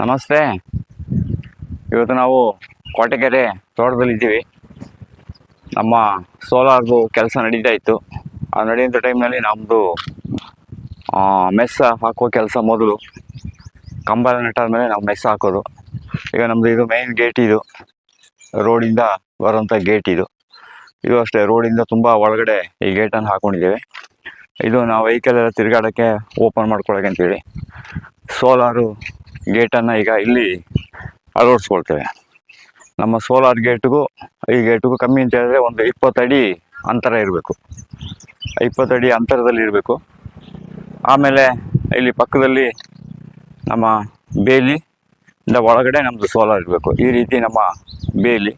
ನಮಸ್ತೆ. ಇವತ್ತು ನಾವು ಕೋಟೆಕೆರೆ ತೋಟದಲ್ಲಿದ್ದೀವಿ ನಮ್ಮ ಸೋಲಾರ್ದು ಕೆಲಸ ನಡೀತಾ ಇತ್ತು. ಆ ನಡೆಯುವಂಥ ಟೈಮ್ನಲ್ಲಿ ನಮ್ಮದು ಮೆಸ್ ಹಾಕೋ ಕೆಲಸ ಮೊದಲು. ಕಂಬ ನೆಟ್ಟಾದ್ಮೇಲೆ ನಾವು ಮೆಸ್ ಹಾಕೋದು. ಈಗ ನಮ್ಮದು ಇದು ಮೇನ್ ಗೇಟ್ ಇದು. ರೋಡಿಂದ ಬರೋಂಥ ಗೇಟ್ ಇದು. ಇದು ಅಷ್ಟೇ, ರೋಡಿಂದ ತುಂಬ ಒಳಗಡೆ ಈ ಗೇಟನ್ನು ಹಾಕ್ಕೊಂಡಿದ್ದೇವೆ ಇದು ನಾವು ವೆಹಿಕಲ್ ಎಲ್ಲ ತಿರುಗಾಡೋಕ್ಕೆ ಓಪನ್ ಮಾಡ್ಕೊಳಕ್ಕೆ ಅಂತೇಳಿ. ಸೋಲಾರು ಗೇಟನ್ನು ಈಗ ಇಲ್ಲಿ ಅಳವಡಿಸ್ಕೊಳ್ತೇವೆ. ನಮ್ಮ ಸೋಲಾರ್ ಗೇಟ್ಗೂ ಈ ಗೇಟ್ಗೂ ಕಮ್ಮಿ ಅಂತ ಹೇಳಿದ್ರೆ ಒಂದು ಇಪ್ಪತ್ತಡಿ ಅಂತರ ಇರಬೇಕು. ಇಪ್ಪತ್ತಡಿ ಅಂತರದಲ್ಲಿ ಇರಬೇಕು. ಆಮೇಲೆ ಇಲ್ಲಿ ಪಕ್ಕದಲ್ಲಿ ನಮ್ಮ ಬೇಲಿ ಇಂದ ಒಳಗಡೆ ನಮ್ಮದು ಸೋಲಾರ್ ಇರಬೇಕು. ಈ ರೀತಿ ನಮ್ಮ ಬೇಲಿ.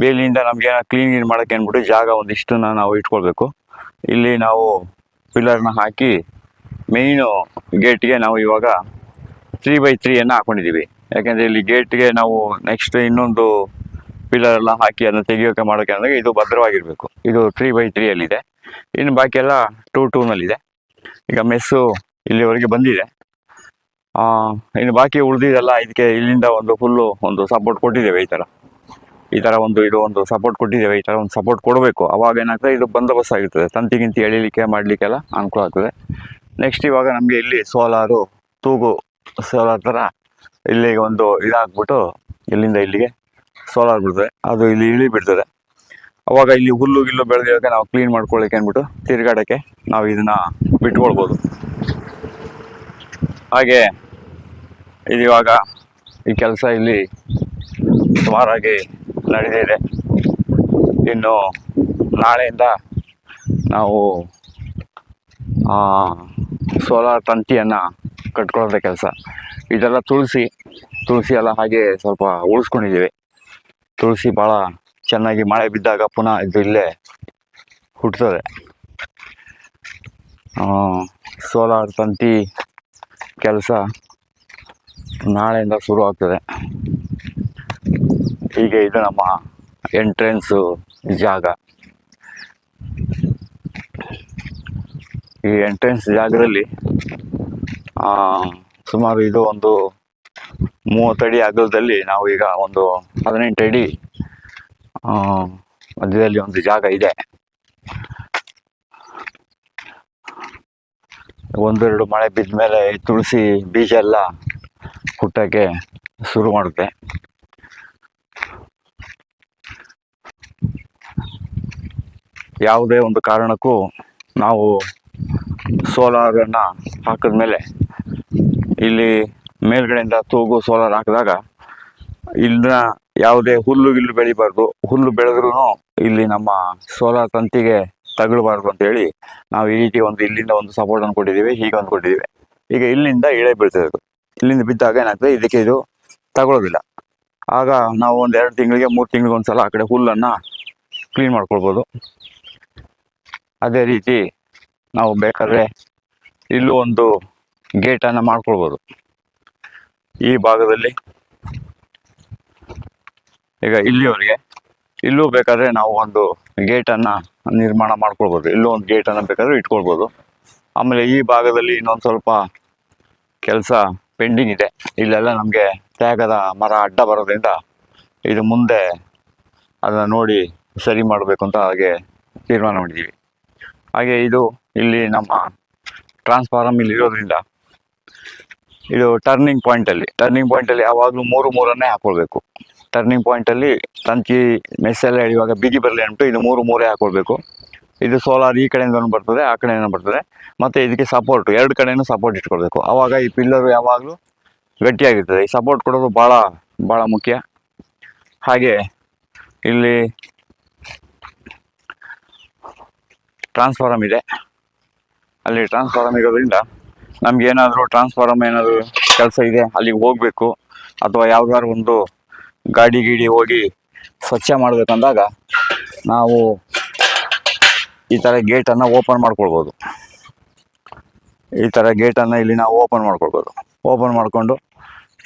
ಬೇಲಿಯಿಂದ ನಮಗೆ ಕ್ಲೀನ್ ಗೀನ್ ಮಾಡೋಕ್ಕೆ ಅಂದ್ಬಿಟ್ಟು ಜಾಗ ಒಂದಿಷ್ಟನ್ನು ನಾವು ಇಟ್ಕೊಳ್ಬೇಕು. ಇಲ್ಲಿ ನಾವು ಪಿಲ್ಲರ್ನ ಹಾಕಿ ಮೇಯ್ನು ಗೇಟ್ಗೆ ನಾವು ಇವಾಗ ತ್ರೀ ಬೈ ತ್ರೀಯನ್ನು ಹಾಕೊಂಡಿದ್ದೀವಿ ಯಾಕೆಂದರೆ ಇಲ್ಲಿ ಗೇಟ್ಗೆ ನಾವು ನೆಕ್ಸ್ಟ್ ಇನ್ನೊಂದು ಪಿಲ್ಲರ್ ಎಲ್ಲ ಹಾಕಿ ಅದನ್ನು ತೆಗಿಯೋಕೆ ಮಾಡೋಕೆ ಅಂದರೆ ಇದು ಭದ್ರವಾಗಿರಬೇಕು. ಇದು ತ್ರೀ ಬೈ ತ್ರೀಯಲ್ಲಿದೆ ಇನ್ನು ಬಾಕಿ ಎಲ್ಲ ಟೂ ಟೂನಲ್ಲಿದೆ ಈಗ ಮೆಸ್ಸು ಇಲ್ಲಿವರೆಗೆ ಬಂದಿದೆ. ಇನ್ನು ಬಾಕಿ ಉಳಿದಿದೆಲ್ಲ ಇದಕ್ಕೆ ಇಲ್ಲಿಂದ ಒಂದು ಫುಲ್ಲು ಒಂದು ಸಪೋರ್ಟ್ ಕೊಟ್ಟಿದ್ದೇವೆ ಈ ಥರ ಈ ಥರ ಒಂದು, ಇದು ಒಂದು ಸಪೋರ್ಟ್ ಕೊಟ್ಟಿದ್ದೇವೆ, ಈ ಥರ ಒಂದು ಸಪೋರ್ಟ್ ಕೊಡಬೇಕು. ಅವಾಗ ಏನಾಗ್ತದೆ, ಇದು ಬಂದೋಬಸ್ತ್ ಆಗಿರ್ತದೆ. ತಂತಿ ಗಿಂತಿ ಎಳಿಲಿಕ್ಕೆ, ಮಾಡಲಿಕ್ಕೆಲ್ಲ ಅನುಕೂಲ ಆಗ್ತದೆ. ನೆಕ್ಸ್ಟ್ ಇವಾಗ ನಮಗೆ ಇಲ್ಲಿ ಸೋಲಾರು ತೂಗು ಸೋಲಾರ್ ಥರ ಇಲ್ಲಿ ಒಂದು ಇದಾಕ್ಬಿಟ್ಟು ಇಲ್ಲಿಂದ ಇಲ್ಲಿಗೆ ಸೋಲಾರ್ ಬಿಡ್ತದೆ. ಅದು ಇಲ್ಲಿ ಇಳಿ ಬಿಡ್ತದೆ. ಅವಾಗ ಇಲ್ಲಿ ಹುಲ್ಲು ಗಿಲ್ಲು ಬೆಳೆದಿರೋಕೆ ನಾವು ಕ್ಲೀನ್ ಮಾಡ್ಕೊಳ್ಳಿಕ್ಕೆ ಅಂದ್ಬಿಟ್ಟು ತಿರುಗಾಡೋಕ್ಕೆ ನಾವು ಇದನ್ನು ಬಿಟ್ಕೊಳ್ಬೋದು. ಹಾಗೆ ಇವಾಗ ಈ ಕೆಲಸ ಇಲ್ಲಿ ಸುಮಾರಾಗಿ ನಡೆದಿದೆ ಇನ್ನು ನಾಳೆಯಿಂದ ನಾವು ಸೋಲಾರ್ ತಂತಿಯನ್ನು ಕಟ್ಕೊಳ್ಳೋದೇ ಕೆಲಸ. ಇದೆಲ್ಲ ತುಳಸಿ ತುಳಸಿ ಎಲ್ಲ ಹಾಗೆ ಸ್ವಲ್ಪ ಉಳಿಸ್ಕೊಂಡಿದ್ದೀವಿ. ತುಳಸಿ ಭಾಳ ಚೆನ್ನಾಗಿ ಮಳೆ ಬಿದ್ದಾಗ ಪುನಃ ಇದು ಇಲ್ಲೇ ಹುಟ್ಟುತ್ತದೆ ಸೋಲಾರ್ ತಂತಿ ಕೆಲಸ ನಾಳೆಯಿಂದ ಶುರು ಆಗ್ತದೆ. ಹೀಗೆ ಇದು ನಮ್ಮ ಎಂಟ್ರೆನ್ಸು ಜಾಗ. ಈ ಎಂಟ್ರೆನ್ಸ್ ಜಾಗದಲ್ಲಿ ಸುಮಾರು ಇದು ಒಂದು ಮೂವತ್ತಡಿ ಅಗಲದಲ್ಲಿ ನಾವು ಈಗ ಒಂದು ಹದಿನೆಂಟು ಅಡಿ ಮಧ್ಯದಲ್ಲಿ ಒಂದು ಜಾಗ ಇದೆ. ಒಂದೆರಡು ಮಳೆ ಬಿದ್ದ ಮೇಲೆ ತುಳಸಿ ಬೀಜ ಎಲ್ಲ ಹುಟ್ಟಕ್ಕೆ ಶುರು ಮಾಡುತ್ತೆ. ಯಾವುದೇ ಒಂದು ಕಾರಣಕ್ಕೂ ನಾವು ಸೋಲಾರನ್ನು ಹಾಕಿದ್ಮೇಲೆ ಇಲ್ಲಿ ಮೇಲ್ಗಡೆಯಿಂದ ತೂಗು ಸೋಲಾರ್ ಹಾಕಿದಾಗ ಇಲ್ಲಿನ ಯಾವುದೇ ಹುಲ್ಲು ಗಿಲ್ಲು ಬೆಳಿಬಾರ್ದು. ಹುಲ್ಲು ಬೆಳೆದ್ರೂ ಇಲ್ಲಿ ನಮ್ಮ ಸೋಲಾರ್ ತಂತಿಗೆ ತಗಲಬಾರ್ದು ಅಂತೇಳಿ ನಾವು ಈ ರೀತಿ ಒಂದು ಇಲ್ಲಿಂದ ಒಂದು ಸಪೋರ್ಟನ್ನು ಕೊಟ್ಟಿದ್ದೀವಿ, ಹೀಗೆ ಒಂದು ಕೊಟ್ಟಿದ್ದೀವಿ. ಈಗ ಇಲ್ಲಿಂದ ಇಳೆ ಬೀಳ್ತದೆ ಇಲ್ಲಿಂದ ಬಿದ್ದಾಗ ಏನಾಗ್ತದೆ? ಇದಕ್ಕೆ ಇದು ತಗೊಳ್ಳೋದಿಲ್ಲ ಆಗ ನಾವು ಒಂದು ಎರಡು ತಿಂಗಳಿಗೆ, ಮೂರು ತಿಂಗಳಿಗೆ ಒಂದು ಸಲ ಆ ಕಡೆ ಹುಲ್ಲನ್ನು ಕ್ಲೀನ್ ಮಾಡ್ಕೊಳ್ಬೋದು. ಅದೇ ರೀತಿ ನಾವು ಬೇಕಾದ್ರೆ ಇಲ್ಲೂ ಒಂದು ಗೇಟನ್ನು ಮಾಡ್ಕೊಳ್ಬೋದು. ಈ ಭಾಗದಲ್ಲಿ ಈಗ ಇಲ್ಲಿವರೆಗೆ ಇಲ್ಲೂ ಬೇಕಾದ್ರೆ ನಾವು ಒಂದು ಗೇಟನ್ನು ನಿರ್ಮಾಣ ಮಾಡ್ಕೊಳ್ಬೋದು. ಇಲ್ಲೂ ಒಂದು ಗೇಟನ್ನು ಬೇಕಾದ್ರೆ ಇಟ್ಕೊಳ್ಬೋದು. ಆಮೇಲೆ ಈ ಭಾಗದಲ್ಲಿ ಇನ್ನೊಂದು ಸ್ವಲ್ಪ ಕೆಲಸ ಪೆಂಡಿಂಗ್ ಇದೆ. ಇಲ್ಲೆಲ್ಲ ನಮಗೆ ತ್ಯಾಗದ ಮರ ಅಡ್ಡ ಬರೋದ್ರಿಂದ ಇದು ಮುಂದೆ ಅದನ್ನು ನೋಡಿ ಸರಿ ಮಾಡಬೇಕು ಅಂತ ಹಾಗೆ ತೀರ್ಮಾನ ಮಾಡಿದ್ದೀವಿ ಹಾಗೆ ಇದು ಇಲ್ಲಿ ನಮ್ಮ ಟ್ರಾನ್ಸ್ಫಾರಮ್ ಇಲ್ಲಿ ಇರೋದ್ರಿಂದ ಇದು ಟರ್ನಿಂಗ್ ಪಾಯಿಂಟಲ್ಲಿ ಟರ್ನಿಂಗ್ ಪಾಯಿಂಟಲ್ಲಿ ಯಾವಾಗಲೂ ಮೂರು ಮೂರನ್ನೇ ಹಾಕ್ಕೊಳ್ಬೇಕು ಟರ್ನಿಂಗ್ ಪಾಯಿಂಟಲ್ಲಿ ತಂತಿ ಮೆಸ್ಸೆಲ್ಲ ಎಳೆಯುವಾಗ ಬಿಗಿ ಬರಲಿ ಅಂದ್ಬಿಟ್ಟು ಇದು ಮೂರು ಮೂರೇ ಹಾಕ್ಕೊಳ್ಬೇಕು ಇದು ಸೋಲಾರ್ ಈ ಕಡೆಯಿಂದ ಬರ್ತದೆ, ಆ ಕಡೆಯಿಂದ ಬರ್ತದೆ. ಮತ್ತು ಇದಕ್ಕೆ ಸಪೋರ್ಟ್ ಎರಡು ಕಡೆಯೂ ಸಪೋರ್ಟ್ ಇಟ್ಕೊಳ್ಬೇಕು. ಆವಾಗ ಈ ಪಿಲ್ಲರು ಯಾವಾಗಲೂ ಗಟ್ಟಿಯಾಗಿರ್ತದೆ. ಈ ಸಪೋರ್ಟ್ ಕೊಡೋದು ಭಾಳ ಭಾಳ ಮುಖ್ಯ. ಹಾಗೆ ಇಲ್ಲಿ ಟ್ರಾನ್ಸ್ಫಾರಮ್ ಇದೆ. ಅಲ್ಲಿ ಟ್ರಾನ್ಸ್ಫಾರಮ್ ಇರೋದ್ರಿಂದ ನಮ್ಗೆ ಏನಾದರೂ ಟ್ರಾನ್ಸ್ಫಾರಮ್ ಏನಾದರೂ ಕೆಲಸ ಇದೆ, ಅಲ್ಲಿಗೆ ಹೋಗಬೇಕು. ಅಥವಾ ಯಾವ್ದಾದ್ರು ಒಂದು ಗಾಡಿ ಗೀಡಿ ಹೋಗಿ ಸ್ವಚ್ಛ ಮಾಡಬೇಕಂದಾಗ ನಾವು ಈ ಥರ ಗೇಟನ್ನು ಓಪನ್ ಮಾಡ್ಕೊಳ್ಬೋದು. ಈ ಥರ ಗೇಟನ್ನು ಇಲ್ಲಿ ನಾವು ಓಪನ್ ಮಾಡ್ಕೊಳ್ಬೋದು. ಓಪನ್ ಮಾಡಿಕೊಂಡು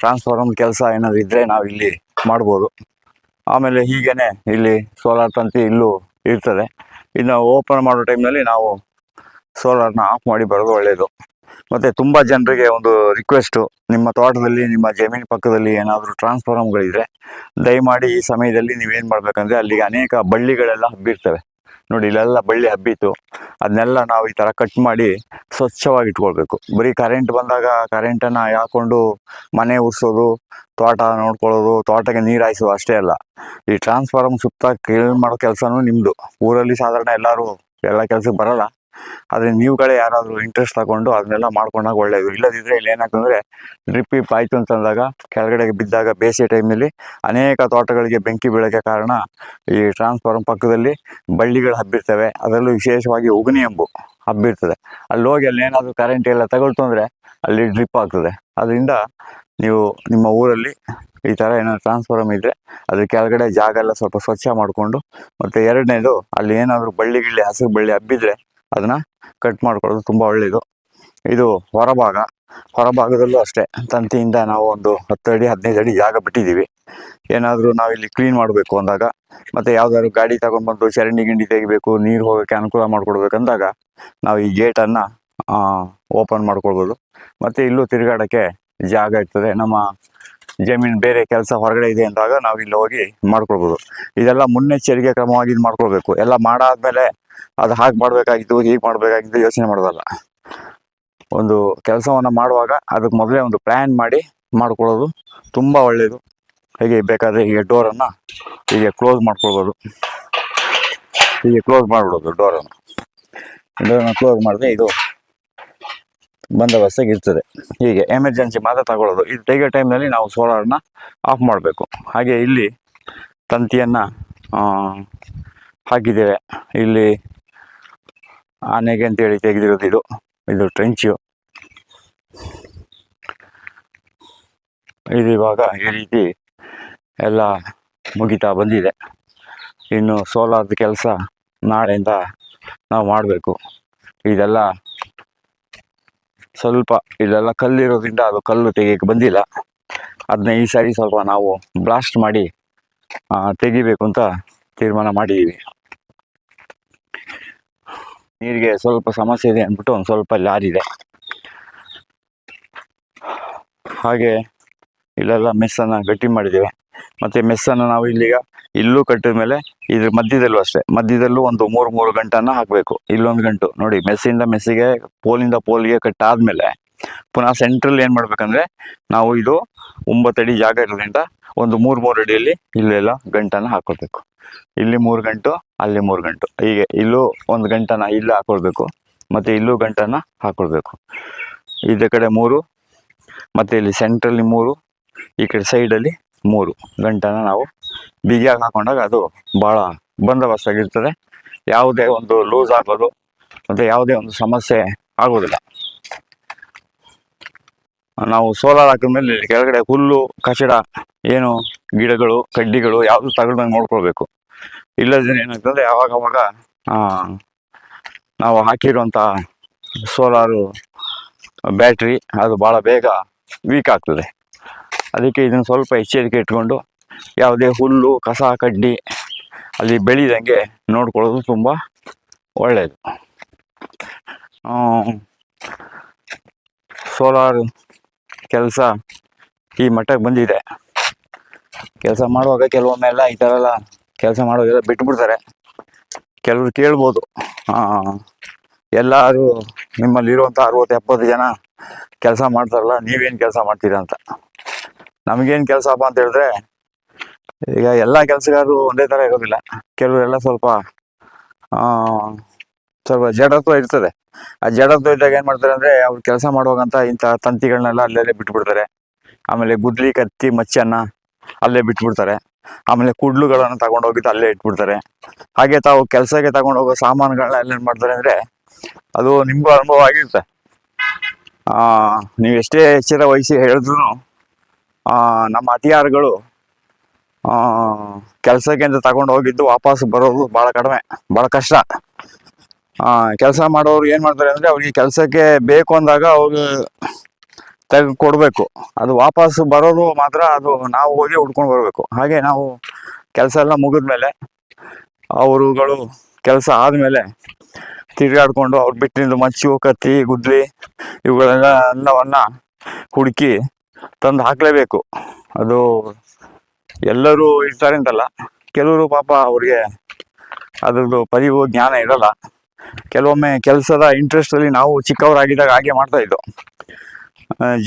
ಟ್ರಾನ್ಸ್ಫಾರಮ್ ಕೆಲಸ ಏನಾದ್ರು ಇದ್ದರೆ ನಾವು ಇಲ್ಲಿ ಮಾಡ್ಬೋದು. ಆಮೇಲೆ ಹೀಗೇನೆ ಇಲ್ಲಿ ಸೋಲಾರ್ ತಂತಿ ಇಲ್ಲೂ ಇರ್ತದೆ. ಇನ್ನು ಓಪನ್ ಮಾಡೋ ಟೈಮ್ನಲ್ಲಿ ನಾವು ಸೋಲಾರ್ನ ಆಫ್ ಮಾಡಿ ಬರೋದು ಒಳ್ಳೆಯದು ಮತ್ತು ತುಂಬ ಜನರಿಗೆ ಒಂದು ರಿಕ್ವೆಸ್ಟು ನಿಮ್ಮ ತೋಟದಲ್ಲಿ, ನಿಮ್ಮ ಜಮೀನು ಪಕ್ಕದಲ್ಲಿ ಏನಾದರೂ ಟ್ರಾನ್ಸ್ಫಾರ್ಮ್ಗಳಿದ್ರೆ ದಯಮಾಡಿ ಈ ಸಮಯದಲ್ಲಿ ನೀವೇನು ಮಾಡಬೇಕಂದ್ರೆ ಅಲ್ಲಿಗೆ ಅನೇಕ ಬಳ್ಳಿಗಳೆಲ್ಲ ಹಬ್ಬಿರ್ತವೆ. ನೋಡಿ, ಇಲ್ಲೆಲ್ಲ ಬಳ್ಳಿ ಹಬ್ಬಿತ್ತು. ಅದನ್ನೆಲ್ಲ ನಾವು ಈ ಥರ ಕಟ್ ಮಾಡಿ ಸ್ವಚ್ಛವಾಗಿ ಇಟ್ಕೊಳ್ಬೇಕು ಬರೀ ಕರೆಂಟ್ ಬಂದಾಗ ಕರೆಂಟನ್ನು ಹಾಕೊಂಡು ಮನೆ ಉರ್ಸೋದು, ತೋಟ ನೋಡ್ಕೊಳ್ಳೋದು, ತೋಟಕ್ಕೆ ನೀರು ಹಾಯಿಸೋದು ಅಷ್ಟೇ ಅಲ್ಲ. ಈ ಟ್ರಾನ್ಸ್ಫಾರ್ಮ್ ಸುತ್ತ ಕ್ಲೀನ್ ಮಾಡೋ ಕೆಲಸನೂ ನಿಮ್ಮದು ಊರಲ್ಲಿ ಸಾಧಾರಣ ಎಲ್ಲರೂ ಎಲ್ಲ ಕೆಲಸಕ್ಕೆ ಬರಲ್ಲ. ಆದರೆ ನೀವುಗಳೇ ಯಾರಾದರೂ ಇಂಟ್ರೆಸ್ಟ್ ತಗೊಂಡು ಅದನ್ನೆಲ್ಲ ಮಾಡ್ಕೊಂಡಾಗ ಒಳ್ಳೆಯದು ಇಲ್ಲದಿದ್ದರೆ ಇಲ್ಲಿ ಏನಾಗ್ತಂದ್ರೆ ಡ್ರಿಪ್ ಪಿಪ್ ಆಯಿತು ಅಂತಂದಾಗ ಕೆಳಗಡೆ ಬಿದ್ದಾಗ ಬೇಸಿಗೆ ಟೈಮ್ನಲ್ಲಿ ಅನೇಕ ತೋಟಗಳಿಗೆ ಬೆಂಕಿ ಬೀಳೋಕ್ಕೆ ಕಾರಣ ಈ ಟ್ರಾನ್ಸ್ಫಾರ್ಮ್ ಪಕ್ಕದಲ್ಲಿ ಬಳ್ಳಿಗಳು ಹಬ್ಬಿರ್ತವೆ. ಅದರಲ್ಲೂ ವಿಶೇಷವಾಗಿ ಉಗುನಿ ಎಂಬು ಹಬ್ಬಿರ್ತದೆ. ಅಲ್ಲಿ ಹೋಗಿ ಅಲ್ಲಿ ಏನಾದರೂ ಕರೆಂಟ್ ಎಲ್ಲ ತಗೊಳ್ತು ಅಂದರೆ ಅಲ್ಲಿ ಡ್ರಿಪ್ ಆಗ್ತದೆ. ಅದರಿಂದ ನೀವು ನಿಮ್ಮ ಊರಲ್ಲಿ ಈ ಥರ ಏನಾದ್ರು ಟ್ರಾನ್ಸ್ಫಾರ್ಮ್ ಇದ್ದರೆ ಅದ್ರ ಕೆಳಗಡೆ ಜಾಗ ಎಲ್ಲ ಸ್ವಲ್ಪ ಸ್ವಚ್ಛ ಮಾಡಿಕೊಂಡು ಮತ್ತು ಎರಡನೇದು ಅಲ್ಲಿ ಏನಾದರೂ ಬಳ್ಳಿ ಗಿಳ್ಳಿ ಹಸಿರು ಬಳ್ಳಿ ಹಬ್ಬಿದ್ರೆ ಅದನ್ನು ಕಟ್ ಮಾಡ್ಕೊಳ್ಳೋದು ತುಂಬ ಒಳ್ಳೆಯದು ಇದು ಹೊರಭಾಗ. ಹೊರಭಾಗದಲ್ಲೂ ಅಷ್ಟೇ. ತಂತಿಯಿಂದ ನಾವು ಒಂದು ಹತ್ತು ಅಡಿ, ಹದಿನೈದು ಅಡಿ ಜಾಗ ಬಿಟ್ಟಿದ್ದೀವಿ. ಏನಾದರೂ ಇಲ್ಲಿ ಕ್ಲೀನ್ ಮಾಡಬೇಕು ಅಂದಾಗ, ಮತ್ತು ಯಾವ್ದಾದ್ರು ಗಾಡಿ ತಗೊಂಡ್ಬಂದು ಚರಂಡಿ ಗಿಂಡಿ ತೆಗಿಬೇಕು, ನೀರು ಹೋಗೋಕ್ಕೆ ಅನುಕೂಲ ಮಾಡಿಕೊಡ್ಬೇಕಂದಾಗ ನಾವು ಈ ಗೇಟನ್ನು ಓಪನ್ ಮಾಡ್ಕೊಳ್ಬೋದು. ಮತ್ತು ಇಲ್ಲೂ ತಿರುಗಾಡೋಕ್ಕೆ ಜಾಗ ಇರ್ತದೆ. ನಮ್ಮ ಜಮೀನು ಬೇರೆ ಕೆಲಸ ಹೊರಗಡೆ ಇದೆ ಅಂದಾಗ ನಾವು ಇಲ್ಲಿ ಹೋಗಿ ಮಾಡ್ಕೊಳ್ಬೋದು. ಇದೆಲ್ಲ ಮುನ್ನೆಚ್ಚರಿಕೆ ಕ್ರಮವಾಗಿ ಇದು ಮಾಡ್ಕೊಳ್ಬೇಕು. ಎಲ್ಲ ಮಾಡಾದ್ಮೇಲೆ ಅದು ಹಾಗೆ ಮಾಡಬೇಕಾಗಿತ್ತು ಹೀಗೆ ಮಾಡಬೇಕಾಗಿತ್ತು ಯೋಚನೆ ಮಾಡೋದಲ್ಲ. ಒಂದು ಕೆಲಸವನ್ನು ಮಾಡುವಾಗ ಅದಕ್ಕೆ ಮೊದಲೇ ಒಂದು ಪ್ಲ್ಯಾನ್ ಮಾಡಿ ಮಾಡಿಕೊಳ್ಳೋದು ತುಂಬ ಒಳ್ಳೆಯದು ಹೀಗೆ ಬೇಕಾದರೆ ಹೀಗೆ ಡೋರನ್ನು ಹೀಗೆ ಕ್ಲೋಸ್ ಮಾಡ್ಕೊಳ್ಬೋದು. ಹೀಗೆ ಕ್ಲೋಸ್ ಮಾಡಿಬಿಡೋದು ಡೋರನ್ನು ಡೋರನ್ನು ಕ್ಲೋಸ್ ಮಾಡಿದ್ರೆ ಇದು ಬಂದೋಬಸ್ತಾಗಿ ಇರ್ತದೆ. ಹೀಗೆ ಎಮರ್ಜೆನ್ಸಿ ಮಾತ್ರ ತಗೊಳ್ಳೋದು. ಇದು ತೆಗೆಯೋ ಟೈಮ್ನಲ್ಲಿ ನಾವು ಸೋಲಾರನ್ನ ಆಫ್ ಮಾಡಬೇಕು. ಹಾಗೆ ಇಲ್ಲಿ ತಂತಿಯನ್ನು ಹಾಕಿದ್ದೇವೆ ಇಲ್ಲಿ ಆನೆಗೆ ಅಂತೇಳಿ ತೆಗೆದಿರೋದು ಇದು. ಇದು ಟ್ರೆಂಚು ಇದು ಇವಾಗ ಈ ರೀತಿ ಎಲ್ಲ ಮುಗಿತಾ ಬಂದಿದೆ. ಇನ್ನು ಸೋಲಾರ್ದು ಕೆಲಸ ನಾಳೆಯಿಂದ ನಾವು ಮಾಡಬೇಕು. ಇದೆಲ್ಲ ಸ್ವಲ್ಪ ಇದೆಲ್ಲ ಕಲ್ಲಿರೋದ್ರಿಂದ ಅದು ಕಲ್ಲು ತೆಗಿಯಕ್ಕೆ ಬಂದಿಲ್ಲ. ಅದನ್ನ ಈ ಸಾರಿ ಸ್ವಲ್ಪ ನಾವು ಬ್ಲಾಸ್ಟ್ ಮಾಡಿ ತೆಗಿಬೇಕು ಅಂತ ತೀರ್ಮಾನ ಮಾಡಿದ್ದೀವಿ ನೀರಿಗೆ ಸ್ವಲ್ಪ ಸಮಸ್ಯೆ ಇದೆ ಅಂದ್ಬಿಟ್ಟು ಒಂದು ಸ್ವಲ್ಪ ಲಾರಿದೆ ಹಾಗೆ ಇಲ್ಲೆಲ್ಲ ಮೆಸ್ಸನ್ನು ಗಟ್ಟಿ ಮಾಡಿದ್ದೇವೆ. ಮತ್ತು ಮೆಸ್ಸನ್ನು ನಾವು ಇಲ್ಲಿಗ ಇಲ್ಲೂ ಕಟ್ಟಿದ ಮೇಲೆ ಇದ್ರ ಮಧ್ಯದಲ್ಲೂ ಅಷ್ಟೇ, ಮಧ್ಯದಲ್ಲೂ ಒಂದು ಮೂರು ಮೂರು ಗಂಟನ್ನು ಹಾಕಬೇಕು. ಇಲ್ಲೊಂದು ಗಂಟು. ನೋಡಿ ಮೆಸ್ಸಿಂದ ಮೆಸ್ಸಿಗೆ ಪೋಲಿಂದ ಪೋಲಿಗೆ ಕಟ್ಟಾದ್ಮೇಲೆ ಪುನಃ ಸೆಂಟ್ರಲ್ ಏನು ಮಾಡಬೇಕಂದ್ರೆ ನಾವು ಇದು ಒಂಬತ್ತು ಅಡಿ ಜಾಗ ಇರೋದ್ರಿಂದ ಒಂದು ಮೂರು ಮೂರು ಅಡಿಯಲ್ಲಿ ಇಲ್ಲೆಲ್ಲ ಗಂಟನ್ನು ಹಾಕೊಳ್ಬೇಕು ಇಲ್ಲಿ ಮೂರು ಗಂಟು, ಅಲ್ಲಿ ಮೂರು ಗಂಟು. ಹೀಗೆ ಇಲ್ಲೂ ಒಂದು ಗಂಟನ ಇಲ್ಲಿ ಹಾಕೊಳ್ಬೇಕು, ಮತ್ತು ಇಲ್ಲೂ ಗಂಟನ ಹಾಕೊಳ್ಬೇಕು. ಇದೇ ಕಡೆ ಮೂರು, ಮತ್ತು ಇಲ್ಲಿ ಸೆಂಟ್ರಲ್ಲಿ ಮೂರು, ಈ ಕಡೆ ಸೈಡಲ್ಲಿ ಮೂರು ಗಂಟನ ನಾವು ಬಿಗಿಯಾಗಿ ಹಾಕೊಂಡಾಗ ಅದು ಭಾಳ ಬಂದೋಬಸ್ತಾಗಿರ್ತದೆ ಯಾವುದೇ ಒಂದು ಲೂಸ್ ಆಗೋದು, ಮತ್ತು ಯಾವುದೇ ಒಂದು ಸಮಸ್ಯೆ ಆಗೋದಿಲ್ಲ. ನಾವು ಸೋಲಾರ್ ಹಾಕಿದ್ಮೇಲೆ ಮೇಲೆ ಕೆಳಗಡೆ ಹುಲ್ಲು, ಕಚಡ, ಏನು ಗಿಡಗಳು, ಕಡ್ಡಿಗಳು ಯಾವುದು ತಗೊಳ್ದಂಗೆ ನೋಡ್ಕೊಳ್ಬೇಕು. ಇಲ್ಲದ್ರೆ ಏನಾಗ್ತದೆ? ಯಾವಾಗ ಅವಾಗ ನಾವು ಹಾಕಿರುವಂಥ ಸೋಲಾರು ಬ್ಯಾಟ್ರಿ ಅದು ಭಾಳ ಬೇಗ ವೀಕ್ ಆಗ್ತದೆ. ಅದಕ್ಕೆ ಇದನ್ನು ಸ್ವಲ್ಪ ಎಚ್ಚರಿಕೆ ಇಟ್ಕೊಂಡು ಯಾವುದೇ ಹುಲ್ಲು, ಕಸ, ಕಡ್ಡಿ ಅಲ್ಲಿ ಬೆಳಿದಂಗೆ ನೋಡ್ಕೊಳ್ಳೋದು ತುಂಬ ಒಳ್ಳೆಯದು ಸೋಲಾರ್ ಕೆಲಸ ಈ ಮಟ್ಟಕ್ಕೆ ಬಂದಿದೆ. ಕೆಲಸ ಮಾಡುವಾಗ ಕೆಲವೊಮ್ಮೆ ಎಲ್ಲ ಈ ಥರ ಎಲ್ಲ ಕೆಲಸ ಮಾಡೋದೆಲ್ಲ ಬಿಟ್ಬಿಡ್ತಾರೆ. ಕೆಲವರು ಕೇಳ್ಬೋದು. ಎಲ್ಲರೂ ನಿಮ್ಮಲ್ಲಿರುವಂಥ ಅರವತ್ತು ಎಪ್ಪತ್ತು ಜನ ಕೆಲಸ ಮಾಡ್ತಾರಲ್ಲ ನೀವೇನು ಕೆಲಸ ಮಾಡ್ತೀರಾ ಅಂತ. ನಮಗೇನು ಕೆಲಸಪ್ಪ ಅಂತ ಹೇಳಿದ್ರೆ ಈಗ ಎಲ್ಲ ಕೆಲಸಗಾರರು ಒಂದೇ ಥರ ಇರೋದಿಲ್ಲ. ಕೆಲವರೆಲ್ಲ ಸ್ವಲ್ಪ ಆ, ಸ್ವಲ್ಪ ಜಡತ್ವ ಇರ್ತದೆ. ಆ ಜಡತ್ವ ಇದ್ದಾಗ ಏನು ಮಾಡ್ತಾರೆ ಅಂದರೆ ಅವ್ರು ಕೆಲಸ ಮಾಡುವಾಗಂತ ಇಂಥ ತಂತಿಗಳನ್ನೆಲ್ಲ ಅಲ್ಲೇ ಬಿಟ್ಬಿಡ್ತಾರೆ. ಆಮೇಲೆ ಗುಡ್ಲಿ ಕತ್ತಿ ಮಚ್ಚನ್ನ ಅಲ್ಲೇ ಬಿಟ್ಬಿಡ್ತಾರೆ. ಆಮೇಲೆ ಕುಡ್ಲುಗಳನ್ನು ತಗೊಂಡೋಗಿದ್ದು ಅಲ್ಲೇ ಇಟ್ಬಿಡ್ತಾರೆ. ಹಾಗೆ ತಾವು ಕೆಲಸಕ್ಕೆ ತಗೊಂಡೋಗೋ ಸಾಮಾನುಗಳನ್ನ ಅಲ್ಲೇನು ಮಾಡ್ತಾರೆ ಅಂದರೆ, ಅದು ನಿಮಗೂ ಅನುಭವ ಆಗಿರುತ್ತೆ. ನೀವು ಎಷ್ಟೇ ಎಚ್ಚರ ವಹಿಸಿ ಹೇಳಿದ್ರು ನಮ್ಮ ಅತಿಯಾರುಗಳು ಕೆಲಸಕ್ಕೆ ಅಂತ ತಗೊಂಡು ಹೋಗಿದ್ದು ವಾಪಸ್ ಬರೋದು ಭಾಳ ಕಡಿಮೆ ಭಾಳ ಕಷ್ಟ. ಕೆಲಸ ಮಾಡೋರು ಏನು ಮಾಡ್ತಾರೆ ಅಂದರೆ, ಅವ್ರಿಗೆ ಕೆಲಸಕ್ಕೆ ಬೇಕು ಅಂದಾಗ ಅವರು ತೆಗೆದು ಕೊಡಬೇಕು. ಅದು ವಾಪಸ್ ಬರೋದು ಮಾತ್ರ ಅದು ನಾವು ಹೋಗಿ ಹುಡ್ಕೊಂಡು ಬರಬೇಕು. ಹಾಗೆ ನಾವು ಕೆಲಸ ಎಲ್ಲ ಮುಗಿದ್ಮೇಲೆ ಅವರುಗಳು ಕೆಲಸ ಆದಮೇಲೆ ತಿರುಗಾಡ್ಕೊಂಡು ಅವ್ರು ಬಿಟ್ಟಿದ್ದು ಮಚ್ಚು, ಕತ್ತಿ, ಗುದ್ಲಿ ಇವುಗಳೆಲ್ಲ ಎಲ್ಲವನ್ನ ಹುಡುಕಿ ತಂದು ಹಾಕಲೇಬೇಕು. ಅದು ಎಲ್ಲರೂ ಇರ್ತಾರೆ ಅಂತಲ್ಲ. ಕೆಲವರು ಪಾಪ ಅವ್ರಿಗೆ ಅದ್ರದ್ದು ಪರಿವು ಜ್ಞಾನ ಇರಲ್ಲ. ಕೆಲವೊಮ್ಮೆ ಕೆಲಸದ ಇಂಟ್ರೆಸ್ಟಲ್ಲಿ ನಾವು ಚಿಕ್ಕವರಾಗಿದ್ದಾಗ ಹಾಗೆ ಮಾಡ್ತಾ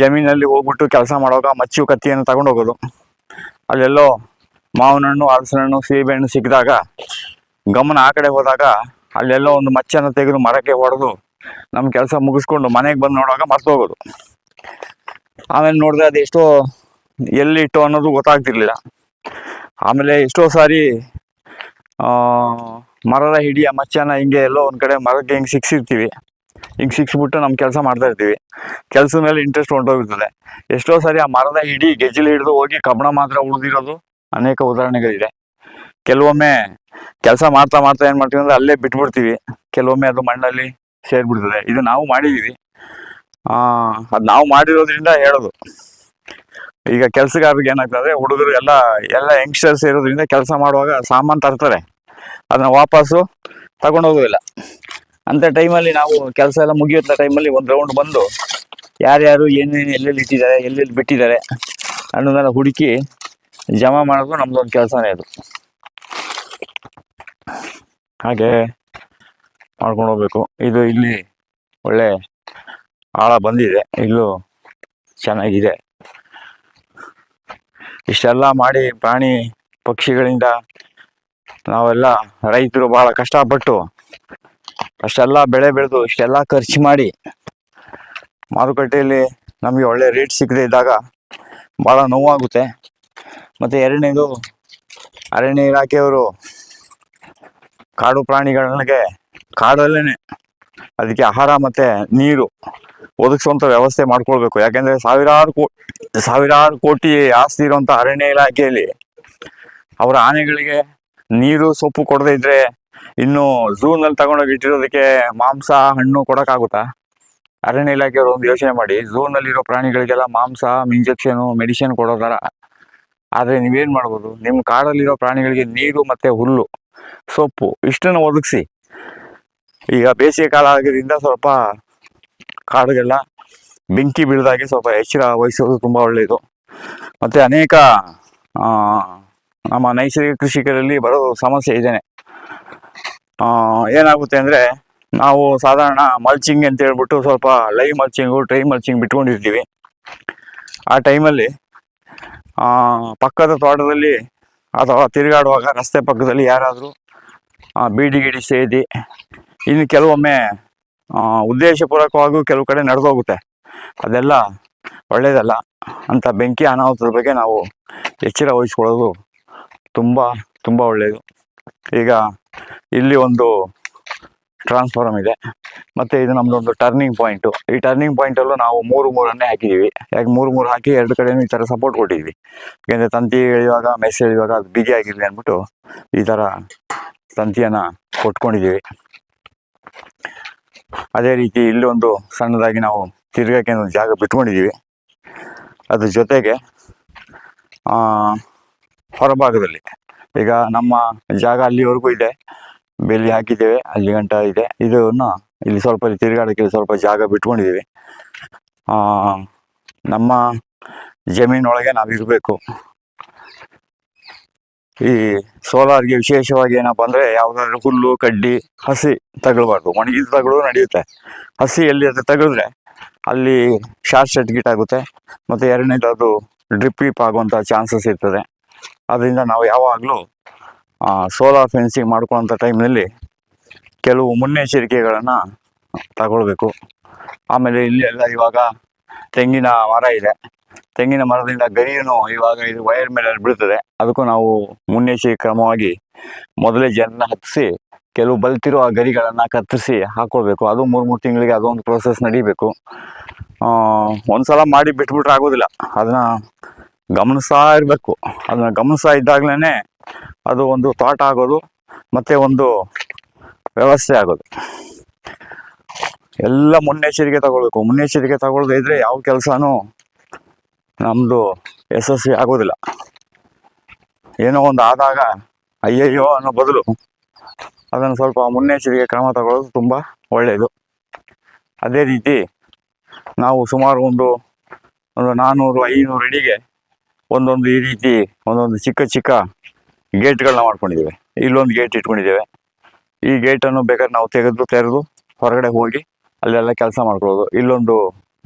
ಜಮೀನಲ್ಲಿ ಹೋಗ್ಬಿಟ್ಟು ಕೆಲಸ ಮಾಡುವಾಗ ಮಚ್ಚು ಕತ್ತಿಯನ್ನು ತಗೊಂಡು ಹೋಗೋದು ಅಲ್ಲೆಲ್ಲೋ ಮಾವಿನ ಹಣ್ಣು ಹಲಸಿನ ಹಣ್ಣು ಸೀಬೆಹಣ್ಣು ಸಿಕ್ಕಿದಾಗ ಗಮನ ಆ ಕಡೆ ಹೋದಾಗ ಅಲ್ಲೆಲ್ಲೋ ಒಂದು ಮಚ್ಚನ್ನು ತೆಗೆದು ಮರಕ್ಕೆ ಹೊಡೆದು ನಮ್ಮ ಕೆಲಸ ಮುಗಿಸ್ಕೊಂಡು ಮನೆಗೆ ಬಂದು ನೋಡುವಾಗ ಮರ್ತು ಹೋಗೋದು. ಆಮೇಲೆ ನೋಡಿದ್ರೆ ಅದು ಎಷ್ಟೋ ಎಲ್ಲಿಟ್ಟು ಅನ್ನೋದು ಗೊತ್ತಾಗ್ತಿರ್ಲಿಲ್ಲ. ಆಮೇಲೆ ಎಷ್ಟೋ ಸಾರಿ ಮರದ ಹಿಡಿಯ ಮಚ್ಚನ ಹಿಂಗೆ ಎಲ್ಲೋ ಒಂದು ಕಡೆ ಮರಕ್ಕೆ ಹಿಂಗೆ ಸಿಕ್ಸಿರ್ತೀವಿ. ಹಿಂಗೆ ಸಿಕ್ಸ್ಬಿಟ್ಟು ನಮ್ಮ ಕೆಲಸ ಮಾಡ್ತಾ ಇರ್ತೀವಿ. ಕೆಲಸದ ಮೇಲೆ ಇಂಟ್ರೆಸ್ಟ್ ಹೊಂಟೋಗಿರ್ತದೆ ಎಷ್ಟೋ ಸಾರಿ ಆ ಮರದ ಹಿಡಿ ಗೆಜ್ಜಲು ಹಿಡಿದು ಹೋಗಿ ಕಬ್ಬಣ ಮಾತ್ರ ಉಳಿದಿರೋದು ಅನೇಕ ಉದಾಹರಣೆಗಳಿದೆ. ಕೆಲವೊಮ್ಮೆ ಕೆಲಸ ಮಾಡ್ತಾ ಮಾಡ್ತಾ ಏನು ಮಾಡ್ತೀವಿ ಅಂದ್ರೆ ಅಲ್ಲೇ ಬಿಟ್ಬಿಡ್ತೀವಿ. ಕೆಲವೊಮ್ಮೆ ಅದು ಮಣ್ಣಲ್ಲಿ ಸೇರಿಬಿಡ್ತದೆ. ಇದು ನಾವು ಮಾಡಿದೀವಿ. ಆ, ಅದು ನಾವು ಮಾಡಿರೋದ್ರಿಂದ ಹೇಳೋದು. ಈಗ ಕೆಲಸಗಾರರಿಗೆ ಏನಾಗ್ತದೆ ಹುಡುಗರು ಎಲ್ಲ ಎಲ್ಲ ಯಂಗ್ಸ್ಟರ್ಸ್ ಇರೋದ್ರಿಂದ ಕೆಲಸ ಮಾಡುವಾಗ ಸಾಮಾನು ತರ್ತಾರೆ. ಅದನ್ನ ವಾಪಸ್ಸು ತಗೊಂಡೋಗೋದಿಲ್ಲ. ಅಂಥ ಟೈಮಲ್ಲಿ ನಾವು ಕೆಲಸ ಎಲ್ಲ ಮುಗಿಯುವಂಥ ಟೈಮಲ್ಲಿ ಒಂದು ರೌಂಡ್ ಬಂದು ಯಾರ್ಯಾರು ಏನೇನು ಎಲ್ಲೆಲ್ಲಿ ಇಟ್ಟಿದ್ದಾರೆ, ಎಲ್ಲೆಲ್ಲಿ ಬಿಟ್ಟಿದ್ದಾರೆ ಅನ್ನೋದನ್ನ ಹುಡುಕಿ ಜಮಾ ಮಾಡೋದು ನಮ್ದೊಂದು ಕೆಲಸನೇ ಅದು. ಹಾಗೆ ಮಾಡ್ಕೊಂಡು ಹೋಗ್ಬೇಕು. ಇದು ಇಲ್ಲಿ ಒಳ್ಳೆ ಆಳ ಬಂದಿದೆ. ಇಲ್ಲೂ ಚೆನ್ನಾಗಿದೆ. ಇಷ್ಟೆಲ್ಲ ಮಾಡಿ ಪ್ರಾಣಿ ಪಕ್ಷಿಗಳಿಂದ ನಾವೆಲ್ಲ ರೈತರು ಬಹಳ ಕಷ್ಟಪಟ್ಟು ಅಷ್ಟೆಲ್ಲ ಬೆಳೆ ಬೆಳೆದು ಇಷ್ಟೆಲ್ಲ ಖರ್ಚು ಮಾಡಿ ಮಾರುಕಟ್ಟೆಯಲ್ಲಿ ನಮಗೆ ಒಳ್ಳೆ ರೇಟ್ ಸಿಗದೆ ಇದ್ದಾಗ ಭಾಳ ನೋವಾಗುತ್ತೆ. ಮತ್ತು ಎರಡನೇದು ಅರಣ್ಯ ಇಲಾಖೆಯವರು ಕಾಡು ಪ್ರಾಣಿಗಳಿಗೆ ಕಾಡಲ್ಲೇ ಅದಕ್ಕೆ ಆಹಾರ ಮತ್ತು ನೀರು ಒದಗಿಸುವಂಥ ವ್ಯವಸ್ಥೆ ಮಾಡ್ಕೊಳ್ಬೇಕು. ಯಾಕೆಂದರೆ ಸಾವಿರಾರು ಕೋ, ಸಾವಿರಾರು ಕೋಟಿ ಆಸ್ತಿ ಇರುವಂಥ ಅರಣ್ಯ ಇಲಾಖೆಯಲ್ಲಿ ಅವರ ಆನೆಗಳಿಗೆ ನೀರು ಸೊಪ್ಪು ಕೊಡದೇ ಇದ್ರೆ ಇನ್ನು ಝೂನಲ್ಲಿ ತಗೊಂಡೋಗಿ ಇಟ್ಟಿರೋದಕ್ಕೆ ಮಾಂಸ ಹಣ್ಣು ಕೊಡೋಕ್ಕಾಗುತ್ತಾ? ಅರಣ್ಯ ಇಲಾಖೆಯವರು ಒಂದು ಯೋಚನೆ ಮಾಡಿ. ಝೂನಲ್ಲಿರೋ ಪ್ರಾಣಿಗಳಿಗೆಲ್ಲ ಮಾಂಸ ಇಂಜೆಕ್ಷನು ಮೆಡಿಸಿನ್ ಕೊಡೋದಾರ. ಆದ್ರೆ ನೀವೇನು ಮಾಡ್ಬೋದು? ನಿಮ್ಮ ಕಾಡಲ್ಲಿರೋ ಪ್ರಾಣಿಗಳಿಗೆ ನೀರು ಮತ್ತು ಹುಲ್ಲು ಸೊಪ್ಪು ಇಷ್ಟನ್ನು ಒದಗಿಸಿ. ಈಗ ಬೇಸಿಗೆ ಕಾಲ ಆಗಿದ್ದರಿಂದ ಸ್ವಲ್ಪ ಕಾಡುಗೆಲ್ಲ ಬೆಂಕಿ ಬೀಳ್ದಾಗೆ ಸ್ವಲ್ಪ ಎಚ್ಚರ ವಹಿಸೋದು ತುಂಬ ಒಳ್ಳೆಯದು ಮತ್ತು ಅನೇಕ ಆ, ನಮ್ಮ ನೈಸರ್ಗಿಕ ಕೃಷಿಕರಲ್ಲಿ ಬರೋ ಸಮಸ್ಯೆ ಇದೇನೆ. ಏನಾಗುತ್ತೆ ಅಂದರೆ ನಾವು ಸಾಧಾರಣ ಮಲ್ಚಿಂಗ್ ಅಂತ ಹೇಳ್ಬಿಟ್ಟು ಸ್ವಲ್ಪ ಲೈವ್ ಮಲ್ಚಿಂಗು ಟ್ರೈ ಮಲ್ಚಿಂಗ್ ಬಿಟ್ಕೊಂಡಿರ್ತೀವಿ ಆ ಟೈಮಲ್ಲಿ ಪಕ್ಕದ ತೋಟದಲ್ಲಿ ಅಥವಾ ತಿರುಗಾಡುವಾಗ ರಸ್ತೆ ಪಕ್ಕದಲ್ಲಿ ಯಾರಾದರೂ ಬೀಡಿ ಗಿಡಿ ಸೇದಿ, ಇನ್ನು ಕೆಲವೊಮ್ಮೆ ಉದ್ದೇಶಪೂರ್ವಕವಾಗೂ ಕೆಲವು ಕಡೆ ನಡೆದೋಗುತ್ತೆ. ಅದೆಲ್ಲ ಒಳ್ಳೆಯದಲ್ಲ ಅಂತ ಬೆಂಕಿ ಅನಾಹುತದ ಬಗ್ಗೆ ನಾವು ಎಚ್ಚರ ವಹಿಸ್ಕೊಳ್ಳೋದು ತುಂಬ ತುಂಬ ಒಳ್ಳೆಯದು ಈಗ ಇಲ್ಲಿ ಒಂದು ಟ್ರಾನ್ಸ್ಫಾರಮ್ ಇದೆ. ಮತ್ತು ಇದು ನಮ್ಮದೊಂದು ಟರ್ನಿಂಗ್ ಪಾಯಿಂಟು ಈ ಟರ್ನಿಂಗ್ ಪಾಯಿಂಟಲ್ಲೂ ನಾವು ಮೂರು ಮೂರನ್ನೇ ಹಾಕಿದ್ದೀವಿ ಯಾಕೆ ಮೂರು ಮೂರು ಹಾಕಿ ಎರಡು ಕಡೆನೂ ಈ ಥರ ಸಪೋರ್ಟ್ ಕೊಟ್ಟಿದ್ವಿ. ಯಾಕೆಂದರೆ ತಂತಿ ಎಳೆಯುವಾಗ ಮೆಸ್ ಎಳೆಯುವಾಗ ಅದು ಬಿಗಿ ಆಗಿರಲಿ ಅಂದ್ಬಿಟ್ಟು ಈ ಥರ ತಂತಿಯನ್ನು ಕೊಟ್ಕೊಂಡಿದ್ದೀವಿ ಅದೇ ರೀತಿ ಇಲ್ಲಿ ಒಂದು ಸಣ್ಣದಾಗಿ ನಾವು ತಿರ್ಗಕ್ಕೆ ಒಂದು ಜಾಗ ಬಿಟ್ಕೊಂಡಿದ್ದೀವಿ ಅದ್ರ ಜೊತೆಗೆ ಆ, ಹೊರಭಾಗದಲ್ಲಿ. ಈಗ ನಮ್ಮ ಜಾಗ ಅಲ್ಲಿವರೆಗೂ ಇದೆ. ಬೇಲಿ ಹಾಕಿದ್ದೇವೆ, ಅಲ್ಲಿ ಗಂಟ ಇದೆ. ಇದನ್ನು ಇಲ್ಲಿ ಸ್ವಲ್ಪ ತಿರುಗಾಡಕ್ಕೆ ಸ್ವಲ್ಪ ಜಾಗ ಬಿಟ್ಕೊಂಡಿದ್ದೀವಿ. ನಮ್ಮ ಜಮೀನೊಳಗೆ ನಾವಿರಬೇಕು. ಈ ಸೋಲಾರ್ಗೆ ವಿಶೇಷವಾಗಿ ಏನಪ್ಪ ಅಂದರೆ ಯಾವುದಾದ್ರೂ ಹುಲ್ಲು, ಕಡ್ಡಿ, ಹಸಿ ತಗೊಳ್ಬಾರ್ದು. ಒಣಗಿದ ತಗೊಳ್ಳೋ ನಡೆಯುತ್ತೆ. ಹಸಿ ಎಲ್ಲಿ ಅದು ತೆಗೆದ್ರೆ ಅಲ್ಲಿ ಶಾರ್ಟ್ ಸರ್ಕ್ಯೂಟ್ ಆಗುತ್ತೆ. ಮತ್ತು ಎರಡನೇದು ಅದು ಡ್ರಿಪ್ ಇಪ್ ಆಗುವಂಥ ಚಾನ್ಸಸ್ ಇರ್ತದೆ. ಅದರಿಂದ ನಾವು ಯಾವಾಗಲೂ ಸೋಲಾರ್ ಫೆನ್ಸಿಂಗ್ ಮಾಡ್ಕೊಳ್ಳೋಂಥ ಟೈಮ್ನಲ್ಲಿ ಕೆಲವು ಮುನ್ನೆಚ್ಚರಿಕೆಗಳನ್ನು ತಗೊಳ್ಬೇಕು. ಆಮೇಲೆ ಇಲ್ಲಿ ಎಲ್ಲ ಇವಾಗ ತೆಂಗಿನ ಮರ ಇದೆ. ತೆಂಗಿನ ಮರದಿಂದ ಗರಿಯನ್ನು ಇವಾಗ ಇದು ವೈರ್ ಮೇಲೆ ಬೀಳ್ತದೆ ಅದಕ್ಕೂ ನಾವು ಮುನ್ನೆಚ್ಚರಿಕೆ ಕ್ರಮವಾಗಿ ಮೊದಲೇ ಜನ ಹತ್ತಿಸಿ ಕೆಲವು ಬಲ್ತಿರೋ ಆ ಗರಿಗಳನ್ನು ಕತ್ತರಿಸಿ ಹಾಕ್ಕೊಳ್ಬೇಕು ಅದು ಮೂರು ಮೂರು ತಿಂಗಳಿಗೆ ಅದೊಂದು ಪ್ರೋಸೆಸ್ ನಡಿಬೇಕು. ಒಂದು ಸಲ ಮಾಡಿ ಬಿಟ್ಬಿಟ್ರೆ ಆಗೋದಿಲ್ಲ. ಅದನ್ನ ಗಮನಿಸ್ತಾ ಇರಬೇಕು. ಅದನ್ನ ಗಮನಿಸ್ತಾ ಇದ್ದಾಗಲೇ ಅದು ಒಂದು ಥಾಟ್ ಆಗೋದು, ಮತ್ತೆ ಒಂದು ವ್ಯವಸ್ಥೆ ಆಗೋದು. ಎಲ್ಲ ಮುನ್ನೆಚ್ಚರಿಕೆ ತಗೊಳ್ಬೇಕು. ಮುನ್ನೆಚ್ಚರಿಕೆ ತಗೊಳ್ಳದೇ ಇದ್ರೆ ಯಾವ ಕೆಲಸನೂ ನಮ್ಮದು ಯಶಸ್ವಿ ಆಗೋದಿಲ್ಲ. ಏನೋ ಒಂದು ಆದಾಗ, ಅಯ್ಯಯ್ಯೋ ಅನ್ನೋ ಬದಲು ಅದನ್ನು ಸ್ವಲ್ಪ ಮುನ್ನೆಚ್ಚರಿಕೆ ಕ್ರಮ ತಗೊಳ್ಳೋದು ತುಂಬ ಒಳ್ಳೆಯದು ಅದೇ ರೀತಿ ನಾವು ಸುಮಾರು ಒಂದು ಒಂದು ನಾನ್ನೂರು ಐನೂರು ಅಡಿಗೆ ಒಂದೊಂದು ಈ ರೀತಿ ಒಂದೊಂದು ಚಿಕ್ಕ ಚಿಕ್ಕ ಗೇಟ್ಗಳನ್ನ ಮಾಡ್ಕೊಂಡಿದ್ದೇವೆ. ಇಲ್ಲೊಂದು ಗೇಟ್ ಇಟ್ಕೊಂಡಿದ್ದೇವೆ. ಈ ಗೇಟನ್ನು ಬೇಕಾದ್ರೆ ನಾವು ತೆಗೆದು ತೆರೆದು ಹೊರಗಡೆ ಹೋಗಿ ಅಲ್ಲೆಲ್ಲ ಕೆಲಸ ಮಾಡ್ಕೊಳ್ಳೋದು. ಇಲ್ಲೊಂದು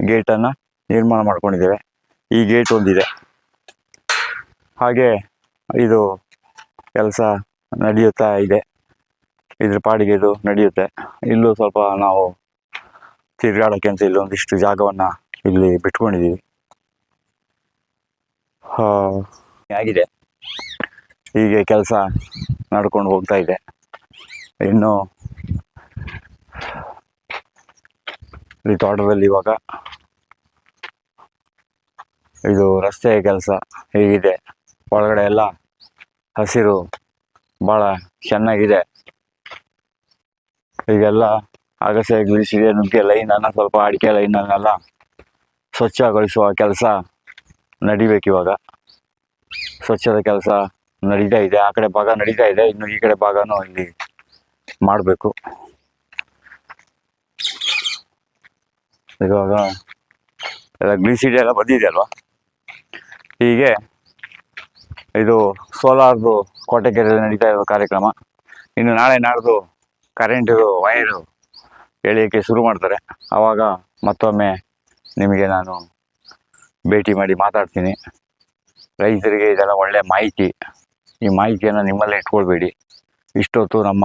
ಗೇಟನ್ನು ನಿರ್ಮಾಣ ಮಾಡ್ಕೊಂಡಿದ್ದೇವೆ. ಈ ಗೇಟ್ ಒಂದಿದೆ. ಹಾಗೆ ಇದು ಕೆಲಸ ನಡೆಯುತ್ತಾ ಇದೆ. ಇದ್ರ ಪಾಡಿಗೆ ಇದು ನಡೆಯುತ್ತೆ. ಇಲ್ಲೂ ಸ್ವಲ್ಪ ನಾವು ತಿರುಗಾಡೋಕ್ಕೆ ಅಂತ ಇಲ್ಲೊಂದಿಷ್ಟು ಜಾಗವನ್ನು ಇಲ್ಲಿ ಬಿಟ್ಕೊಂಡಿದ್ದೀವಿ. ಆ, ಆಗಿದೆ ಹೀಗೆ ಕೆಲಸ ನಡ್ಕೊಂಡು ಹೋಗ್ತಾ ಇದೆ. ಇನ್ನು ಈ ತೋಟದಲ್ಲಿ ಇವಾಗ ಇದು ರಸ್ತೆ ಕೆಲಸ ಹೀಗಿದೆ. ಒಳಗಡೆ ಎಲ್ಲ ಹಸಿರು ಭಾಳ ಚೆನ್ನಾಗಿದೆ. ಈಗೆಲ್ಲ ಅಗಸೆ ನುಗ್ಗೆ ಲೈನನ್ನು ಸ್ವಲ್ಪ ಅಡಿಕೆ ಲೈನನ್ನೆಲ್ಲ ಸ್ವಚ್ಛಗೊಳಿಸುವ ಕೆಲಸ ನಡಿಬೇಕು ಇವಾಗ. ಸ್ವಚ್ಛದ ಕೆಲಸ ನಡೀತಾ ಇದೆ, ಆ ಕಡೆ ಭಾಗ ನಡೀತಾ ಇದೆ, ಇನ್ನು ಈ ಕಡೆ ಭಾಗನೂ ಇಲ್ಲಿ ಮಾಡಬೇಕು. ಇವಾಗ ಎಲ್ಲ ಗ್ಲೀಸಿಡಿ ಎಲ್ಲ ಬಂದಿದೆ ಅಲ್ವಾ? ಹೀಗೆ ಇದು ಸೋಲಾರ್ದು ಕೋಟೆಕೆರೆಯಲ್ಲಿ ನಡೀತಾ ಇರೋ ಕಾರ್ಯಕ್ರಮ. ಇನ್ನು ನಾಳೆ ನಾಡ್ದು ಕರೆಂಟಿದು ವೈರು ಎಳೆಯೋಕ್ಕೆ ಶುರು ಮಾಡ್ತಾರೆ. ಆವಾಗ ಮತ್ತೊಮ್ಮೆ ನಿಮಗೆ ನಾನು ಭೇಟಿ ಮಾಡಿ ಮಾತಾಡ್ತೀನಿ. ರೈತರಿಗೆ ಇದೆಲ್ಲ ಒಳ್ಳೆಯ ಮಾಹಿತಿ. ಈ ಮಾಹಿತಿಯನ್ನು ನಿಮ್ಮಲ್ಲೇ ಇಟ್ಕೊಳ್ಬೇಡಿ. ಇಷ್ಟೊತ್ತು ನಮ್ಮ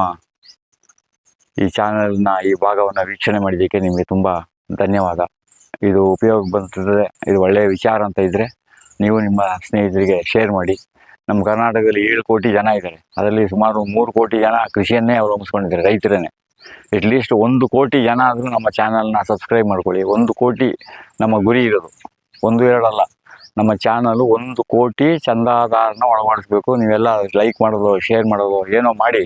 ಈ ಚಾನಲ್ನ ಈ ಭಾಗವನ್ನು ವೀಕ್ಷಣೆ ಮಾಡಿದ್ದಕ್ಕೆ ನಿಮಗೆ ತುಂಬ ಧನ್ಯವಾದ. ಇದು ಉಪಯೋಗ ಬಂತಂದರೆ ಇದು ಒಳ್ಳೆಯ ವಿಚಾರ ಅಂತ ಇದ್ದರೆ ನೀವು ನಿಮ್ಮ ಸ್ನೇಹಿತರಿಗೆ ಶೇರ್ ಮಾಡಿ. ನಮ್ಮ ಕರ್ನಾಟಕದಲ್ಲಿ ಏಳು ಕೋಟಿ ಜನ ಇದ್ದಾರೆ. ಅದರಲ್ಲಿ ಸುಮಾರು ಮೂರು ಕೋಟಿ ಜನ ಕೃಷಿಯನ್ನೇ ಅವಲಂಬಿಸ್ಕೊಂಡಿದ್ದಾರೆ ರೈತರೇ ಅಟ್ಲೀಸ್ಟ್ ಒಂದು ಕೋಟಿ ಜನ ಆದರೂ ನಮ್ಮ ಚಾನಲ್ನ ಸಬ್ಸ್ಕ್ರೈಬ್ ಮಾಡ್ಕೊಳ್ಳಿ. ಒಂದು ಕೋಟಿ ನಮ್ಮ ಗುರಿ ಇರೋದು. ಒಂದು ಎರಡಲ್ಲ. ನಮ್ಮ ಚಾನಲ್ ಒಂದು ಕೋಟಿ ಚಂದಾದಾರನ ಒಳಪಡಿಸ್ಬೇಕು ನೀವೆಲ್ಲ ಲೈಕ್ ಮಾಡೋದು ಶೇರ್ ಮಾಡೋದು, ಏನೋ ಮಾಡಿ.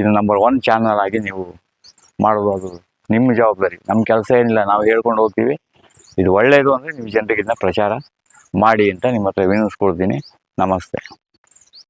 ಇದು ನಂಬರ್ ಒನ್ ಚಾನಲ್ ಆಗಿ ನೀವು ಮಾಡೋದು ಅದು ನಿಮ್ಮ ಜವಾಬ್ದಾರಿ. ನಮ್ಮ ಕೆಲಸ ಏನಿಲ್ಲ, ನಾವು ಹೇಳ್ಕೊಂಡು ಹೋಗ್ತೀವಿ. ಇದು ಒಳ್ಳೆಯದು ಅಂದರೆ ನೀವು ಜನರಿಗೆ ಪ್ರಚಾರ ಮಾಡಿ ಅಂತ ನಿಮ್ಮ ಹತ್ರ ವಿನಿಸ್ಕೊಳ್ತೀನಿ ನಮಸ್ತೆ.